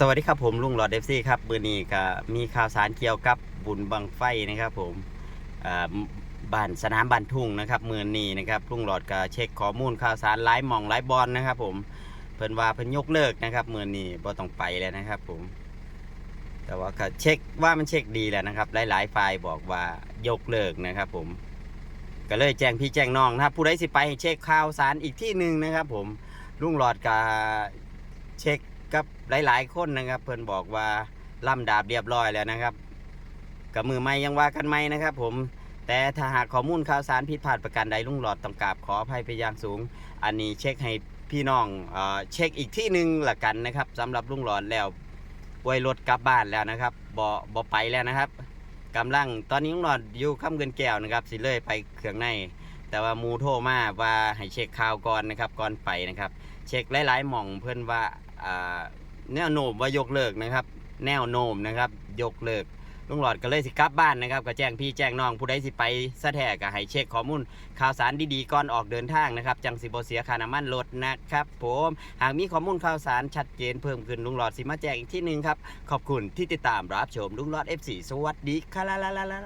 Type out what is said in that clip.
สวัสดีครับผมลุงหลอดเอฟซีครับมือนี้ก็มีข่าวสารเกี่ยวกับบุญบังไฟนะครับผมบ้านสนามบ้านทุ่งนะครับมือนี้นะครับลุงหลอดก็เช็คข้อมูลข่าวสารหลายมองหลายบอลนะครับผมเพิ่นว่าเพิ่นยกเลิกนะครับมือนี้บ่ต้องไปแล้วนะครับผม แต่ว่าก็เช็คว่ามันเช็คดีแล้วนะครับหลายๆฝ่ายบอกว่ายกเลิกนะครับผมก็เลยแจ้งพี่แจ้งน้องนะครับผู้ใดสิไปเช็คข่าวสารอีกที่หนึ่งนะครับ ผมลุงหลอดก็เช็ค กับหลายๆคนนะครับ เพิ่อนบอกว่าล่ำดาบเรียบร้อยแล้วนะครับกับมือไม่ยังว่ากันไหมนะครับ ผมแต่ถ้าหากข้อมูลข่าวสารผิดพลาดประการใดลุงหลอดต้องกราบขออภัยไปอย่างสูง อันนี้เช็คให้พี่น้องเอเช็คอีกที่หนึ่งละกันนะครับสำหรับลุงหลอดแล้วป่วยรถกลับบ้านแล้วนะครับบ่บ่ไปแล้วนะครับกำลังตอนนี้ลุงหลอดอยู่ข้ามเกินแก้วนะครับ สิเลยไปเครื่องใน แต่ว่ามูโทรมาว่าให้เช็คข่าวก่อนนะครับก่อนไปนะครับ เช็คหลายๆหม่องเพื่อนว่า แนวโน้มว่ายกเลิกนะครับ แนวโน้มนะครับ ยกเลิกลุงหลอดก็เลยสิกลับบ้านนะครับก็แจ้งพี่แจ้งน้องผู้ใดสิไปสะแทกก็ให้เช็คข้อมูลข่าวสารดีๆก่อนออกเดินทางนะครับ จังสิบเสียค่าน้ำมันรถนะครับ ผมหากมีข้อมูลข่าวสารชัดเจนเพิ่มขึ้นลุงหลอดสิมาแจ้งอีกที่หนึ่งครับ ขอบคุณที่ติดตามรับชมลุงหลอด F4 สวัสดีครับ